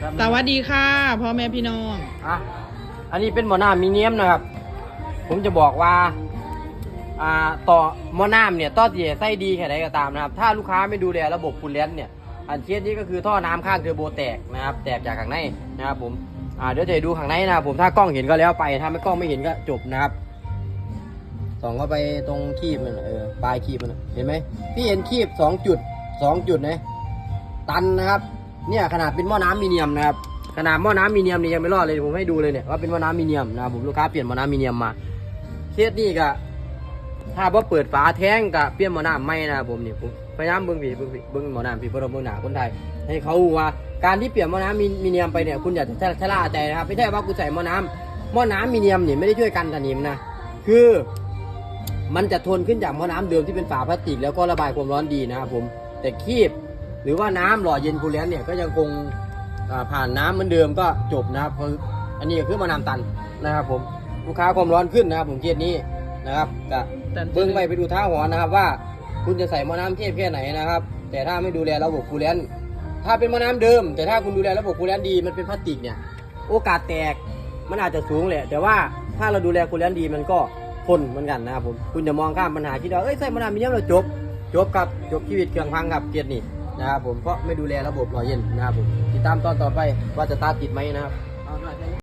ครับสวัสดีค่ะพ่อแม่พี่น้องอะอันนี้เป็นหมอน้ำมีเนียมนะครับ ผมจะบอกว่าอ่าต่อหมอน้ำเนี่ยต่อเสียไส้ดีแค่ไหนก็ตามนะครับ ถ้าลูกค้าไม่ดูแลระบบคูลเลนต์เนี่ยอันเคสนี้ก็คือท่อน้ำข้างเทอร์โบแตกนะครับ แตกจากข้างในนะครับผมอ่าเดี๋ยวจะให้ดูข้างในนะครับผมถ้ากล้องเห็นก็แล้วไปถ้าไม่กล้องไม่เห็นก็จบนะครับส่องเข้าไปตรงคีบมันน่ะเออปลายคีบมันน่ะเห็นไหมพี่เห็นคีบสองจุดสองจุดนะตันนะครับ เนี่ยขนาดเป็นหม้อน้ำมีเนียมนะครับขนาดหม้อน้ำมีเนียมนี่ยังไม่รอดเลยผมให้ดูเลยเนี่ยว่าเป็นหม้อน้ำมีเนียมนะครับผมลูกค้าเปลี่ยนหม้อน้ำมีเนียมมาเคสนี้ก็ถ้าว่าเปิดฝาแท้งก็เปลี่ยนหม้อน้ำไม่นะครับผมนี่ผมพยายามเบิ้งผีเบิ้งผีเบิ้งหม้อน้ำผีเพื่อเบิ้งหนาคนไทยให้เขารู้ว่าการที่เปลี่ยนหม้อน้ำมีมีเนียมไปเนี่ยคุณอย่าชะชะล่าใจนะครับไม่ใช่ว่าคุณใส่หม้อน้ำหม้อน้ำมีเนียมเนี่ยไม่ได้ช่วยกันสนิมนะคือมันจะทนขึ้นจากหม้อน้ำเดิมที่เป็นฝาพลาสติกแล้วก็ระบายความร้อนดีนะครับผม แต่คีบ หรือว่าน้ำหล่อเย็นคูลเลนต์เนี่ยก็ยังคงอ่าผ่านน้ำเหมือนเดิมก็จบนะครับคืออันนี้ก็คือมานำตันนะครับ ผมลูกค้าความร้อนขึ้นนะครับ ผมเคสนี้นะครับก็เบิ้งไปไปดูท่าหัวนะครับว่า คุณจะใส่หม้อน้ำเทียบแค่ไหนนะครับ แต่ถ้าไม่ดูแลระบบคูลเลนต์ถ้าเป็นหม้อน้ำเดิม แต่ถ้าคุณดูแลระบบคูลเลนต์ดีมันเป็นพลาสติกเนี่ย โอกาสแตกมันอาจจะสูงแหละแต่ว่าถ้าเราดูแลคูลเลนต์ดีมันก็ทนเหมือนกันนะครับผมคุณจะมองข้ามปัญหาคิดว่าเอ้ยใส่หม้อน้ำมีเนี้ยเราจบจบกับจบชีวิตเครื่องพังกับเกียร์นี่ นะครับผมเพราะไม่ดูแลระบบหล่อเย็นนะครับผมติดตามตอนต่อไปว่าจะตาติดไหมนะครับ